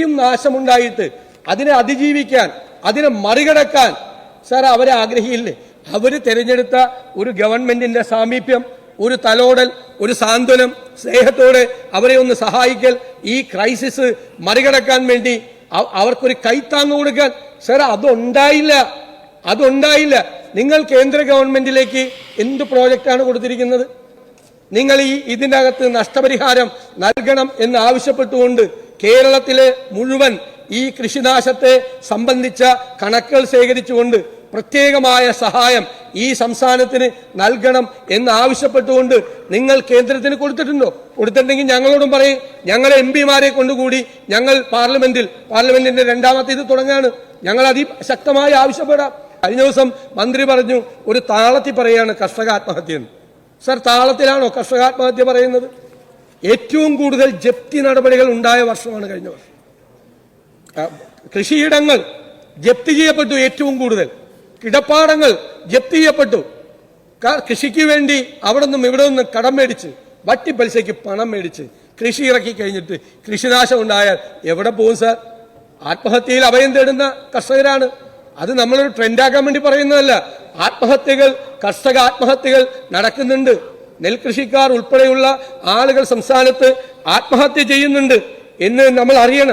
ഇത്രയും നാശമുണ്ടായിട്ട് അതിനെ അതിജീവിക്കാൻ അതിനെ മറികടക്കാൻ സാർ അവരെ ആഗ്രഹിയില്ലേ? അവർ തിരഞ്ഞെടുത്ത ഒരു ഗവൺമെന്റിന്റെ സാമീപ്യം ഒരു തലോടൽ ഒരു സാന്ത്വനം സ്നേഹത്തോടെ അവരെ ഒന്ന് സഹായിക്കൽ ഈ ക്രൈസിസ് മറികടക്കാൻ വേണ്ടി അവ- അവർക്കൊരു കൈത്താങ്ങ് കൊടുക്കാൻ. സാർ അതുണ്ടായില്ല. അതുണ്ടായില്ല. നിങ്ങൾ കേന്ദ്ര ഗവൺമെന്റിലേക്ക് എന്ത് പ്രോജക്റ്റാണ് കൊടുത്തിരിക്കുന്നത്? നിങ്ങൾ ഈ ഇതിനകത്ത് നഷ്ടപരിഹാരം നൽകണം എന്ന് ആവശ്യപ്പെട്ടുകൊണ്ട് കേരളത്തിലെ മുഴുവൻ ഈ കൃഷിനാശത്തെ സംബന്ധിച്ച കണക്കുകൾ ശേഖരിച്ചുകൊണ്ട് പ്രത്യേകമായ സഹായം ഈ സംസ്ഥാനത്തിന് നൽകണം എന്ന് ആവശ്യപ്പെട്ടുകൊണ്ട് നിങ്ങൾ കേന്ദ്രത്തിന് കൊടുത്തിട്ടുണ്ടോ? കൊടുത്തിട്ടുണ്ടെങ്കിൽ ഞങ്ങളോടും പറയും. ഞങ്ങളെ എം പിമാരെ കൊണ്ടുകൂടി ഞങ്ങൾ പാർലമെന്റിൽ പാർലമെന്റിന്റെ രണ്ടാമത്തെ ഇത് തുടങ്ങാണ്. ഞങ്ങൾ അതിശക്തമായി ആവശ്യപ്പെടാം. കഴിഞ്ഞ ദിവസം മന്ത്രി പറഞ്ഞു ഒരു താളത്തിൽ പറയാണ് കർഷകാത്മഹത്യ സർ താളത്തിലാണോ കർഷകാത്മഹത്യ പറയുന്നത്? ഏറ്റവും കൂടുതൽ ജപ്തി നടപടികൾ ഉണ്ടായ വർഷമാണ് കഴിഞ്ഞ വർഷം. കൃഷിയിടങ്ങൾ ജപ്തി ചെയ്യപ്പെട്ടു ഏറ്റവും കൂടുതൽ. കിടപ്പാടങ്ങൾ ജപ്തി ചെയ്യപ്പെട്ടു. കൃഷിക്ക് വേണ്ടി അവിടെ നിന്നും ഇവിടെ നിന്നും കടം മേടിച്ച് വട്ടി പലിശയ്ക്ക് പണം മേടിച്ച് കൃഷി ഇറക്കി കഴിഞ്ഞിട്ട് കൃഷിനാശം ഉണ്ടായാൽ എവിടെ പോകും സാർ? ആത്മഹത്യയിൽ അഭയം തേടുന്ന കർഷകരാണ്. അത് നമ്മളൊരു ട്രെൻഡാക്കാൻ വേണ്ടി പറയുന്നതല്ല. ആത്മഹത്യകൾ കർഷക ആത്മഹത്യകൾ നടക്കുന്നുണ്ട്. നെൽകൃഷിക്കാർ ഉൾപ്പെടെയുള്ള ആളുകൾ സംസ്ഥാനത്ത് ആത്മഹത്യ ചെയ്യുന്നുണ്ട് എന്ന് നമ്മൾ അറിയണം.